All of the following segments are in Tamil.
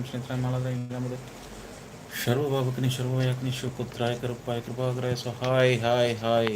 कार्यक्रम क्षेत्र मला इंडियामध्ये सर्व भावकने सर्व याकने शिवपुत्राय कृपाय कृपाग्राय सो हाय हाय हाय.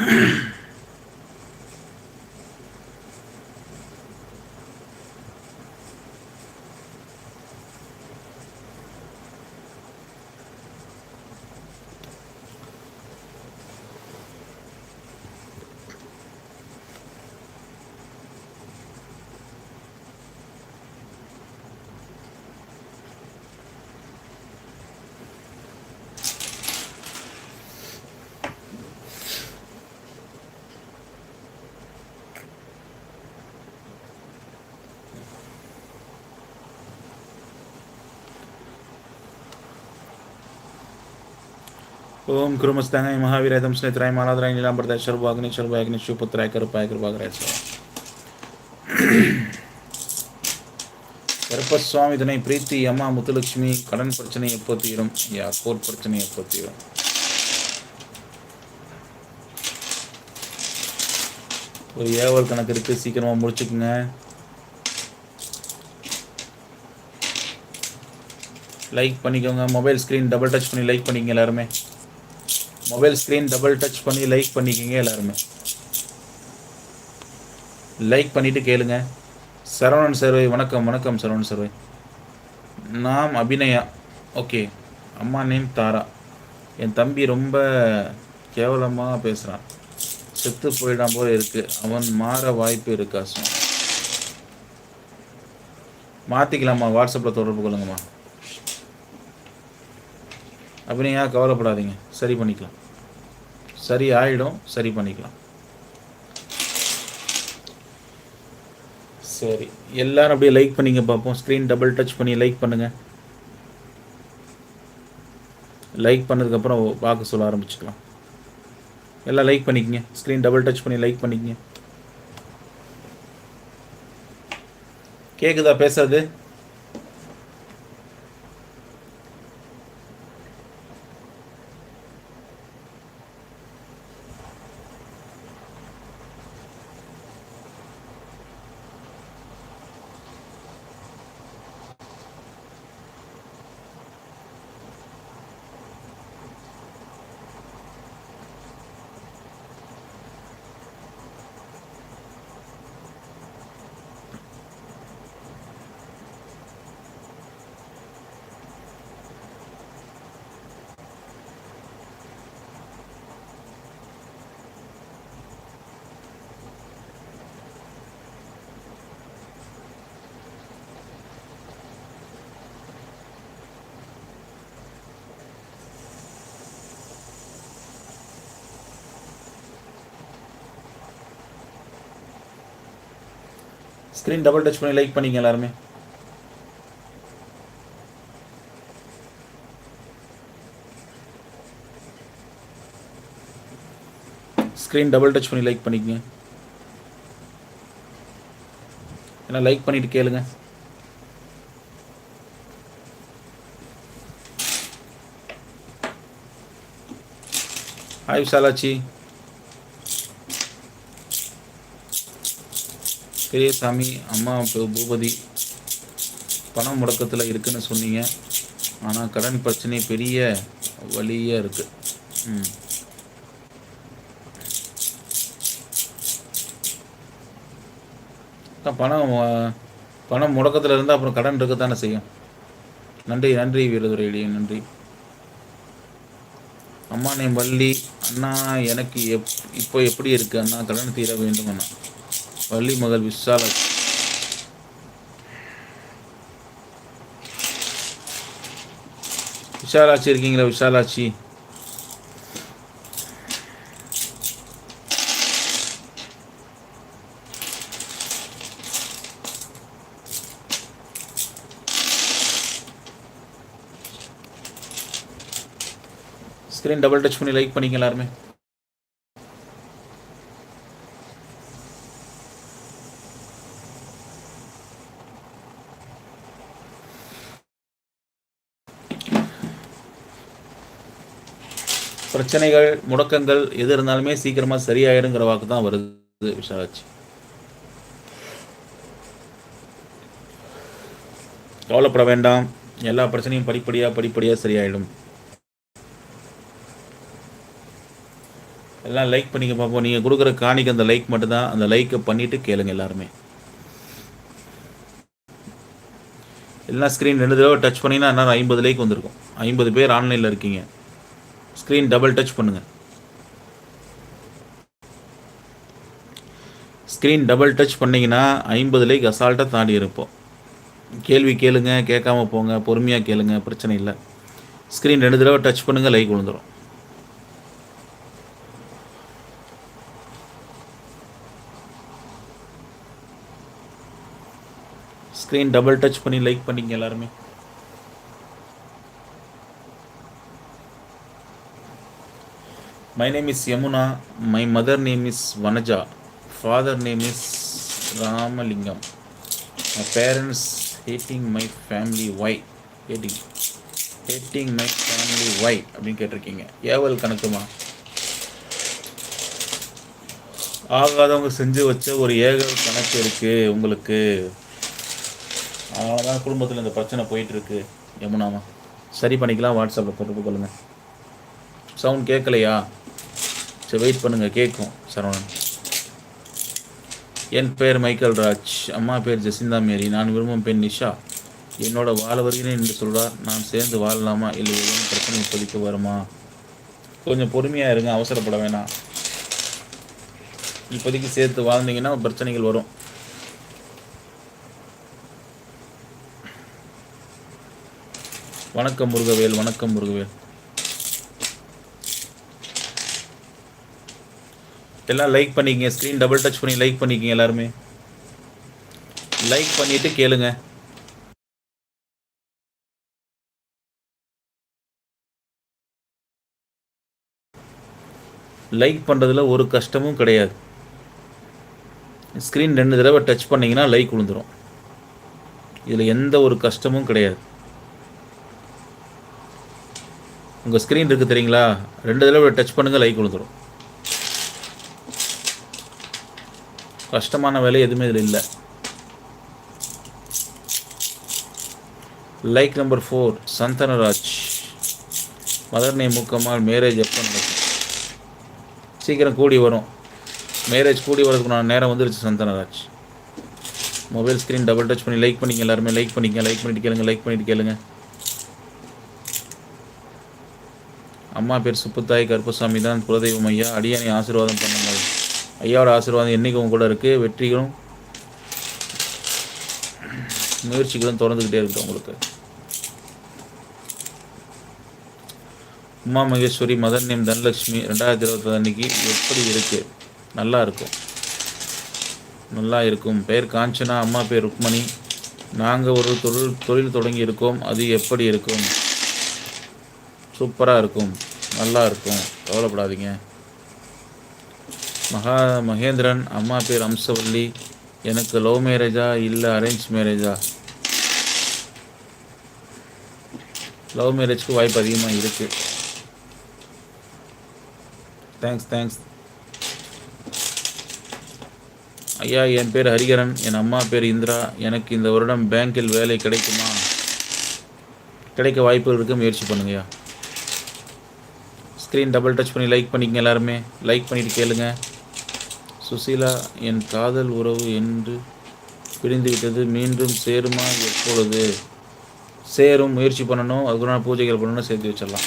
Mm-hmm. ஓம் குருமஸ்தானாய் மகாவீரதம் ஸ்னேத்ராய் மாலாதராய் நீலாம்பரதாய் சர்வாக்னி சர்வாய் அக்னி சிவபுத்திராய் கருப்பாய் கிருபாகராய் கருப்பசுவாமி இதனை பிரீத்தி அம்மா முத்துலட்சுமி கடன் பிரச்சனை எப்போ தீரும் யா கோர்ட் பிரச்சனை எப்போ தீரும் ஒரு ஏவர் கணக்கு இருக்குது சீக்கிரமாக முடிச்சுக்குங்க. லைக் பண்ணிக்கோங்க மொபைல் ஸ்க்ரீன் டபுள் டச் பண்ணி லைக் பண்ணிக்கங்க எல்லாருமே. மொபைல் ஸ்க்ரீன் டபுள் டச் பண்ணி லைக் பண்ணிக்கிங்க எல்லாருமே. லைக் பண்ணிட்டு கேளுங்க. சரவணன் சர்வை வணக்கம் வணக்கம் சரவணன் சர்வை. நாம் அபிநயா. ஓகே அம்மா நேம் தாரா. என் தம்பி ரொம்ப கேவலமாக பேசுகிறான் செத்து போயிடாம போல இருக்கு. அவன் மாற வாய்ப்பு இருக்கா சார் மாற்றிக்கலாமா வாட்ஸ்அப்பில் தொடர்பு கொள்ளுங்கம்மா. அபிநயா கவலைப்படாதீங்க. சரி பண்ணிக்கலாம். சரி ஆயிடும் சரி பண்ணிக்கலாம். சரி. எல்லாரும் அப்படியே லைக் பண்ணிங்க பார்ப்போம் ஸ்க்ரீன் டபுள் டச் பண்ணி லைக் பண்ணுங்க. லைக் பண்ணதுக்கப்புறம் பார்க்க சொல்ல ஆரம்பிச்சுக்கலாம். எல்லாம் லைக் பண்ணிக்கங்க. ஸ்க்ரீன் டபுள் டச் பண்ணி லைக் பண்ணிக்கங்க. கேட்குதா பேசுறது? ஸ்க்ரீன் டபுள் டச் பண்ணி லைக் பண்ணிங்க எல்லாருமே. ஸ்க்ரீன் டபுள் டச் பண்ணி லைக் பண்ணிக்கங்க ஏன்னா லைக் பண்ணிட்டு கேளுங்க. ஹாய் விசாலாச்சி. பெரியசாமி அம்மா பூபதி பணம் முடக்கத்தில் இருக்குன்னு சொன்னீங்க. ஆனால் கடன் பிரச்சனை பெரிய வழியாக இருக்குது ம். பணம் பணம் முடக்கத்தில் இருந்தால் அப்புறம் கடன் இருக்கத்தானே செய்யும். நன்றி நன்றி வீரதுரையடி நன்றி. அம்மா நேம் வள்ளி அண்ணா எனக்கு எப் இப்போ எப்படி இருக்கு? அண்ணா கடன் தீர வேண்டும் அண்ணா. வள்ளி மகள் விஷால விசாலாட்சி இருக்கீங்களா விசாலாட்சி ஸ்க்ரீன் டபுள் டச் பண்ணி லைக் பண்ணிங்க எல்லாருமே. பிரச்சனைகள் முடக்கங்கள் எது இருந்தாலுமே சீக்கிரமாக சரியாயிருங்கிற வாக்கு தான் வருது விசாலாட்சி. கவலைப்பட வேண்டாம். எல்லா பிரச்சனையும் படிப்படியாக படிப்படியாக சரியாயிடும். எல்லாம் லைக் பண்ணிக்க பார்ப்போம். நீங்கள் கொடுக்குற காணிக்கு அந்த லைக் மட்டும்தான். அந்த லைக்கை பண்ணிவிட்டு கேளுங்க எல்லாருமே. எல்லாம் ஸ்க்ரீன் ரெண்டு தடவை டச் பண்ணிங்கன்னா என்ன ஐம்பது லைக் வந்திருக்கும். ஐம்பது பேர் ஆன்லைனில் இருக்கீங்க. ஸ்க்ரீன் டபுள் டச் பண்ணுங்கள் ஸ்க்ரீன் டபுள் டச் பண்ணிங்கன்னா ஐம்பது லைக் அசால்ட்டாக தாண்டி இருப்போம். கேள்வி கேளுங்க கேட்காம போங்க பொறுமையாக கேளுங்க பிரச்சனை இல்லை. ஸ்க்ரீன் ரெண்டு தடவை டச் பண்ணுங்கள் லைக் விழுந்துடும் ஸ்க்ரீன் டபுள் டச் பண்ணி லைக் பண்ணிங்க எல்லாருமே. My name is Yamuna my mother name is Vanaja father name is Ramalingam my parents hating my family why hating hating my family why அப்படின்னு கேட்டிருக்கீங்க. ஏவல் கணக்குமா? ஆகாதவங்க செஞ்சு வச்ச ஒரு ஏகல் கணக்கு இருக்குது உங்களுக்கு. அதனால தான் குடும்பத்தில் இந்த பிரச்சனை போயிட்டுருக்கு யமுனாமா. சரி பண்ணிக்கலாம் வாட்ஸ்அப்பில் தொடர்பு கொள்ளுங்கள் சவுண்ட் கேட்கலையா? சரி வெயிட் பண்ணுங்கள் கேட்கும் சரவணன். என் பெயர் மைக்கேல் ராஜ் அம்மா பேர் ஜெசிந்தா மேரி நான் விரும்பும் பெண் நிஷா. என்னோட வாழ வருகிறேன் என்று சொல்கிறார் நான் சேர்ந்து வாழலாமா இல்லை எதுவும் பிரச்சனை இப்போதைக்கு வருமா? கொஞ்சம் பொறுமையாக இருங்க அவசரப்பட வேணாம். இப்போதைக்கு சேர்த்து வாழ்ந்தீங்கன்னா பிரச்சனைகள் வரும். வணக்கம் முருகவேல் வணக்கம் முருகவேல். எல்லாம் லைக் பண்ணிக்கங்க ஸ்க்ரீன் டபுள் டச் பண்ணி லைக் பண்ணிக்கங்க எல்லாருமே. லைக் பண்ணிட்டு கேளுங்க. லைக் பண்ணுறதுல ஒரு கஷ்டமும் கிடையாது. ஸ்க்ரீன் ரெண்டு தடவை டச் பண்ணிங்கன்னா லைக் விழுந்துடும் இதில் எந்த ஒரு கஷ்டமும் கிடையாது. உங்கள் ஸ்க்ரீன் இருக்குது தெரியுங்களா? ரெண்டு தடவை டச் பண்ணுங்கள் லைக் விழுந்துடும் கஷ்டமான வேலை எதுவுமே இதில் இல்லை. Like number four Santhanaraj mother name Mukkammal marriage எப்போ நடக்கும்? சீக்கிரம் கூடி வரும். மேரேஜ் கூடி வரதுக்கு நான் நேரம் வந்துருச்சு Santhanaraj mobile screen double touch பண்ணி லைக் பண்ணிக்க எல்லாருமே லைக் பண்ணிக்க லைக் பண்ணிட்டு கேளுங்க லைக் பண்ணிட்டு கேளுங்க. அம்மா பேர் சுப்புத்தாய் கருப்பசாமி தான் குலதெய்வம் ஐயா. அடியானை ஆசீர்வாதம் பண்ணுங்கள். ஐயாவோட ஆசீர்வாதம் என்றைக்கும் கூட இருக்குது வெற்றிகளும் முயற்சிகளும் தொடர்ந்துக்கிட்டே இருக்கு உங்களுக்கு. உமா மகேஸ்வரி மதன் நேம் தனலட்சுமி ரெண்டாயிரத்தி இருபத்தி அன்னைக்கு எப்படி இருக்கு? நல்லா இருக்கும். நல்லா இருக்கும். பெயர் காஞ்சனா அம்மா பேர் ருக்மணி. நாங்கள் ஒரு தொழில் தொழில் தொடங்கி இருக்கோம். அது எப்படி இருக்கும்? சூப்பராக இருக்கும். நல்லா இருக்கும். கவலைப்படாதீங்க. மகா மகேந்திரன் அம்மா பேர் அம்சவல்லி. எனக்கு லவ் மேரேஜா இல்லை அரேஞ்ச் மேரேஜா லவ் மேரேஜ்க்கு வாய்ப்பு அதிகமாக இருக்குது தேங்க்ஸ் தேங்க்ஸ் ஐயா என் பேர் ஹரிகரன் என் அம்மா பேர் இந்திரா. எனக்கு இந்த வருடம் பேங்கில் வேலை கிடைக்குமா? கிடைக்க வாய்ப்புகள் இருக்க முயற்சி பண்ணுங்கய்யா ஸ்க்ரீன் டபுள் டச் பண்ணி லைக் பண்ணிக்கங்க எல்லாருமே. லைக் பண்ணிட்டு கேளுங்க. சுசீலா என் காதல் உறவு என்று பிரிந்துவிட்டது. மீண்டும் சேருமா எப்பொழுது? சேரும் முயற்சி பண்ணணும். அதுக்குள்ள பூஜைகள் பண்ணணும் சேர்த்து வச்சிடலாம்.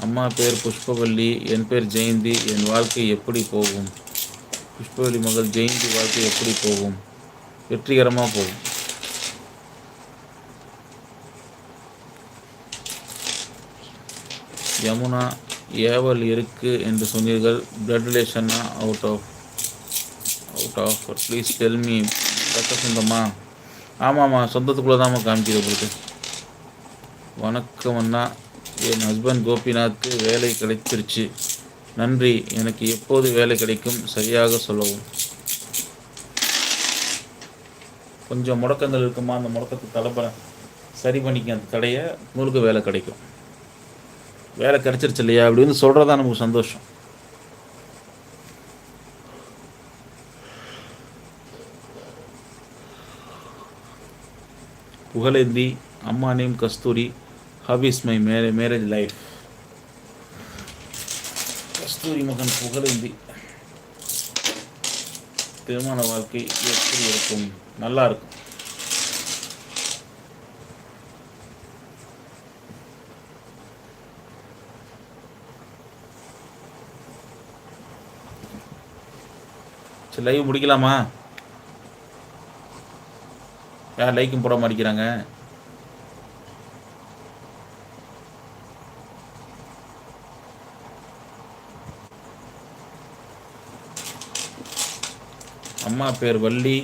அம்மா பேர் புஷ்பவல்லி என் பேர் ஜெயந்தி. என் வாழ்க்கை எப்படி போகும்? புஷ்பவல்லி மகள் ஜெயந்தி வாழ்க்கை எப்படி போகும்? வெற்றிகரமாக போகும். யமுனா ஏவல் இருக்கு என்று சொன்னீர்கள். Blood ரிலேஷனா out of out of please tell me ரத்த சொந்தமா? ஆமாம்மா சொந்தத்துக்குள்ளே தான்மா காமிக்கிது உங்களுக்கு. வணக்கம் அண்ணா. என் ஹஸ்பண்ட் கோபிநாத்துக்கு வேலை கிடைச்சிருச்சு. நன்றி. எனக்கு எப்போது வேலை கிடைக்கும்? சரியாக சொல்லவும். கொஞ்சம் முடக்கங்கள் இருக்குமா? அந்த முடக்கத்தை தலைப்ப சரி பண்ணிக்க அந்த தடையை உங்களுக்கு வேலை கிடைக்கும். வேலை கிடச்சிருச்சு இல்லையா அப்படின்னு சொல்கிறதா நமக்கு சந்தோஷம். புகழேந்தி அம்மா name Kasthuri how is my marry marriage life. Kasthuri மகன் புகழேந்தி. திருமண வாழ்க்கை எப்படி இருக்கும்? நல்லா இருக்கும். சரி லைவ் முடிக்கலாமா? யார் லைக்கும் போட மாட்டேங்கிறாங்க? அம்மா பேர் வள்ளி.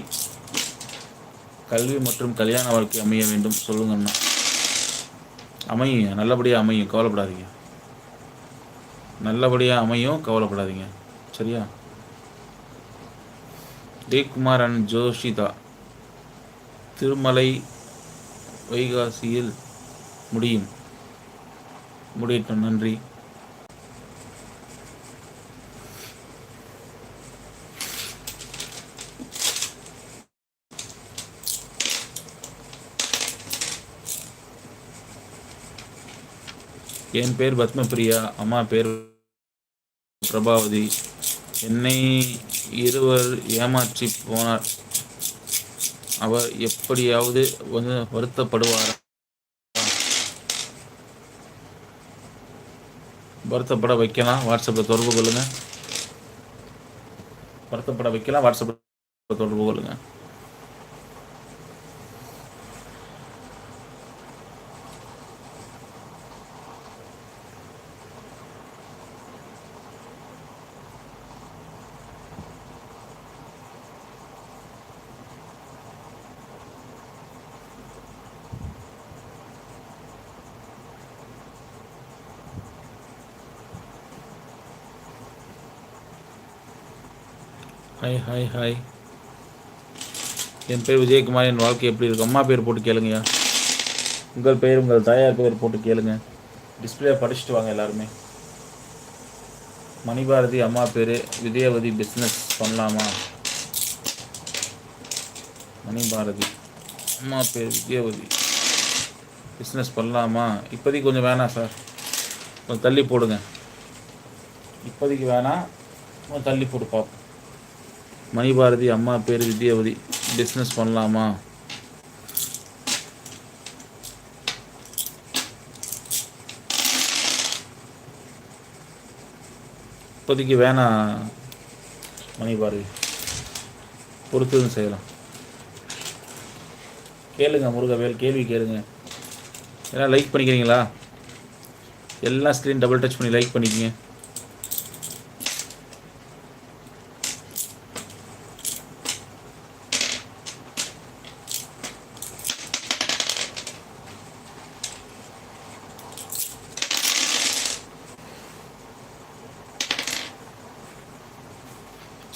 கல்வி மற்றும் கல்யாண வாழ்க்கை அமைய வேண்டும். சொல்லுங்கண்ணா அமையும் நல்லபடியாக அமையும் கவலைப்படாதீங்க. நல்லபடியாக அமையும். கவலைப்படாதீங்க. சரியா? ஜெயக்குமார் அண்ட் ஜோஷிதா. திருமலை வைகாசியில் முடியும். முடியட்டும். நன்றி. என் பேர் பத்மபிரியா. அம்மா பேர் பிரபாவதி. என்னை இருவர் ஏமாற்றி போனார். அவர் எப்படியாவது வந்து வருத்தப்படுவார்? வருத்தப்பட வைக்கலாம். வாட்ஸ்அப்பில் தொடர்பு கொள்ளுங்கள் வருத்தப்பட வைக்கலாம். வாட்ஸ்அப்பில் தொடர்பு கொள்ளுங்கள் ஹாய் ஹாய் ஹாய் என் பேர் விஜயகுமார் என் வாழ்க்கை எப்படி இருக்கு அம்மா பேர் போட்டு கேளுங்கய்யா. உங்கள் பேர் உங்கள் தாயார் பேர் போட்டு கேளுங்க. டிஸ்பிளே படிச்சுட்டு வாங்க எல்லாருமே. மணிபாரதி அம்மா பேர். விஜயவதி பிஸ்னஸ் பண்ணலாமா? மணிபாரதி அம்மா பேர் விஜயவதி. பிஸ்னஸ் பண்ணலாமா? இப்போதைக்கு கொஞ்சம் வேணாம் சார் கொஞ்சம் தள்ளி போடுங்க. இப்போதைக்கு வேணாம் கொஞ்சம் தள்ளி போட்டு பார்ப்போம் மணிபாரதி அம்மா பேர் வித்யாவதி. பிஸ்னஸ் பண்ணலாமா? இப்போதைக்கு வேணாம் மணிபாரதி. பொறுத்ததும் செய்யலாம். கேளுங்க முருகவேல் கேள்வி கேளுங்க. ஏன்னா லைக் பண்ணிக்கிறீங்களா? எல்லா ஸ்க்ரீன் டபுள் டச் பண்ணி லைக் பண்ணிக்கிங்க.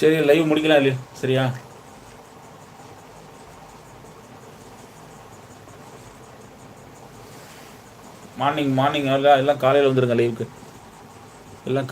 சரி லைவ் முடிக்கலாம் இல்லையா? சரியா? மார்னிங் மார்னிங் எல்லாம் எல்லாம் காலையில் வந்துடுங்க லைவுக்கு எல்லாம்